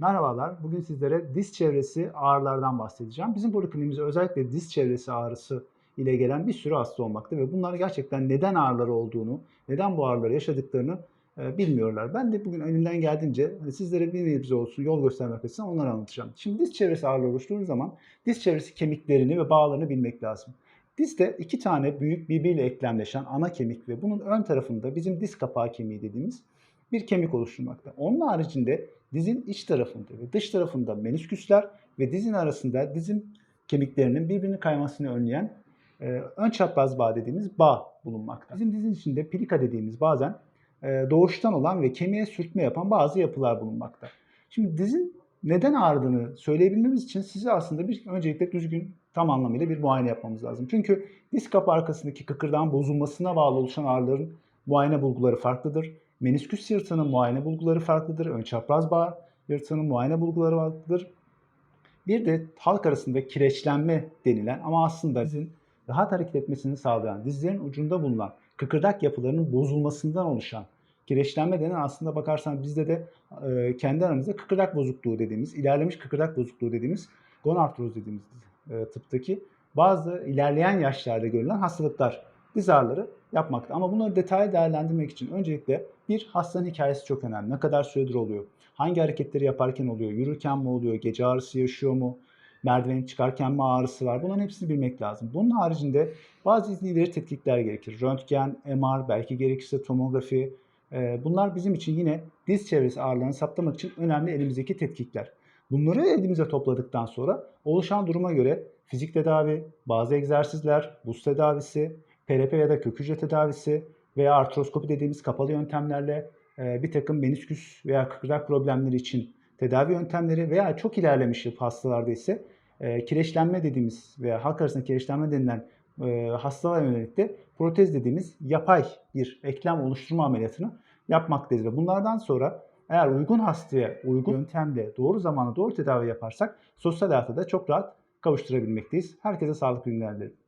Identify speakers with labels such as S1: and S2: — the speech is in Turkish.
S1: Merhabalar, bugün sizlere diz çevresi ağrılardan bahsedeceğim. Bizim polikliniğimize özellikle diz çevresi ağrısı ile gelen bir sürü hasta olmakta ve bunlar gerçekten neden ağrıları olduğunu, neden bu ağrıları yaşadıklarını e, bilmiyorlar. Ben de bugün elimden geldiğince hani sizlere bir nebze olsun yol göstermek açısından onları anlatacağım. Şimdi diz çevresi ağrıları oluştuğu zaman diz çevresi kemiklerini ve bağlarını bilmek lazım. Dizde iki tane büyük birbiriyle eklemleşen ana kemik ve bunun ön tarafında bizim diz kapağı kemiği dediğimiz bir kemik oluşturmakta. Onun haricinde dizin iç tarafında ve dış tarafında menisküsler ve dizin arasında dizin kemiklerinin birbirini kaymasını önleyen e, ön çapraz bağ dediğimiz bağ bulunmakta. Bizim dizin içinde plika dediğimiz bazen e, doğuştan olan ve kemiğe sürtme yapan bazı yapılar bulunmakta. Şimdi dizin neden ağrıdığını söyleyebilmemiz için size aslında bir öncelikle düzgün tam anlamıyla bir muayene yapmamız lazım. Çünkü diz kapı arkasındaki kıkırdağın bozulmasına bağlı oluşan ağrıların muayene bulguları farklıdır. Menisküs yırtığının muayene bulguları farklıdır. Ön çapraz bağ yırtığının muayene bulguları farklıdır. Bir de halk arasında kireçlenme denilen ama aslında dizin rahat hareket etmesini sağlayan, dizlerin ucunda bulunan kıkırdak yapılarının bozulmasından oluşan kireçlenme denen aslında bakarsan bizde de e, kendi aramızda kıkırdak bozukluğu dediğimiz, ilerlemiş kıkırdak bozukluğu dediğimiz gonartroz dediğimiz e, tıptaki bazı ilerleyen yaşlarda görülen hastalıklar diz ağrıları yapmakta. Ama bunları detaylı değerlendirmek için öncelikle bir hastanın hikayesi çok önemli. Ne kadar süredir oluyor? Hangi hareketleri yaparken oluyor? Yürürken mi oluyor? Gece ağrısı yaşıyor mu? Merdiven çıkarken mi ağrısı var? Bunların hepsini bilmek lazım. Bunun haricinde bazı ileri tetkikler gerekir. Röntgen, MR, belki gerekirse tomografi. Ee, Bunlar bizim için yine diz çevresi ağrılarını saptamak için önemli elimizdeki tetkikler. Bunları elimize topladıktan sonra oluşan duruma göre fizik tedavi, bazı egzersizler, buz tedavisi, PRP ya da kök hücre tedavisi veya artroskopi dediğimiz kapalı yöntemlerle e, bir takım menisküs veya kıkırdak problemleri için tedavi yöntemleri veya çok ilerlemiş hastalarda ise e, kireçlenme dediğimiz veya halk arasında kireçlenme denilen e, hastalığa yönelik de protez dediğimiz yapay bir eklem oluşturma ameliyatını yapmaktayız. Ve bunlardan sonra eğer uygun hastaya uygun yöntemle doğru zamanda doğru tedavi yaparsak sosyal hayata da çok rahat kavuşturabilmekteyiz. Herkese sağlıklı günler dilerim.